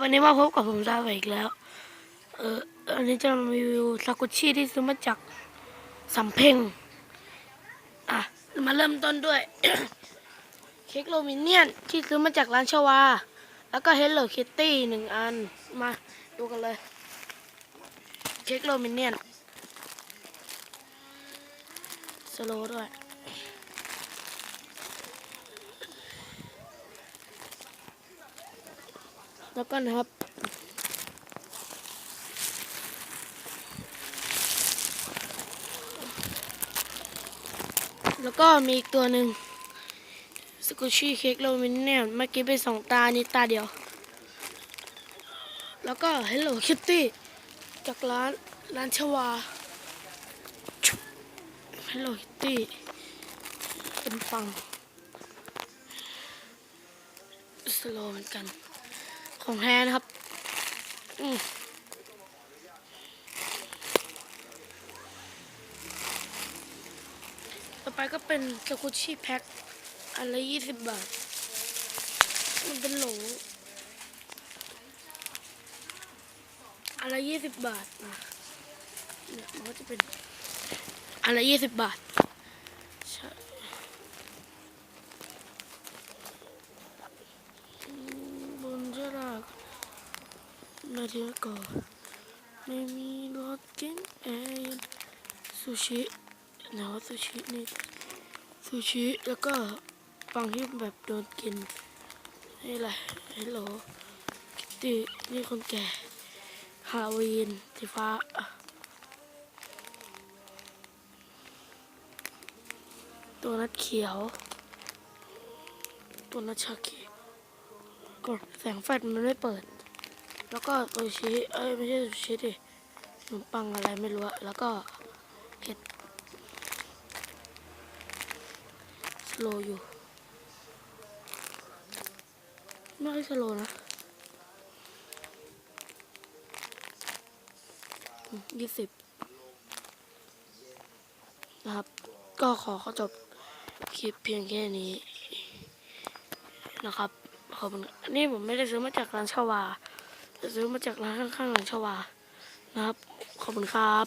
วันนี้มาพบกับผมซาไปอีกแล้ว เอออันนี้จะมารีวิวซากุชิที่ซื้อมาจากสำเพ็ง อะ มาเริ่มต้นด้วย เค้กโลมิเนียนที่ซื้อมาจากร้านชวา แล้วก็เฮลโลคิตตี้หนึ่งอัน มาดูกันเลย เค้กโลมิเนียนสโลด้วย แล้วก็นะครับแล้วก็มีอีกตัวหนึ่งสกูชี่เค้กโลมินเนี่ยเมื่อกี้เป็นสองตานี่ตาเดียว แล้วก็ Hello Kitty จากร้านร้านชวา Hello Kitty เป็นฟังสโลเหมือนกัน ของแท้นะครับต่อไปก็เป็นสกุชชี่แพ็คอันละยี่สิบบาท มันเป็นโหลอันละยี่สิบบาทนะเนี่ยมันก็จะเป็นอันละยี่สิบบาทใช่อืมบนจะรัก นาทีก่อนไม่มีรถกินเองซูชิเนาะซูชินี่ซูชิแล้วก็ปังที่แบบโดนกินนี่แหละฮัลโหลคิตตี้นี่คนแก่ฮาวีนสีฟ้าตัวนัดเขียว ตัวนัดชาเขียวกดแสงไฟมันไม่เปิด แล้วก็ซูชิเอ้ยไม่ใช่ซูชิดิขนมปังอะไรไม่รู้อะแล้วก็เห็ดสโลว์อยู่ไม่ค่อยสโลว์นะยี่สิบนะครับ ก็ขอขอจบคลิปเพียงแค่นี้นะครับขอบคุณอันนี้ผมไม่ได้ซื้อมาจากร้านชวา ซื้อมาจากร้านข้างๆหลังชวานะครับ ขอบคุณครับ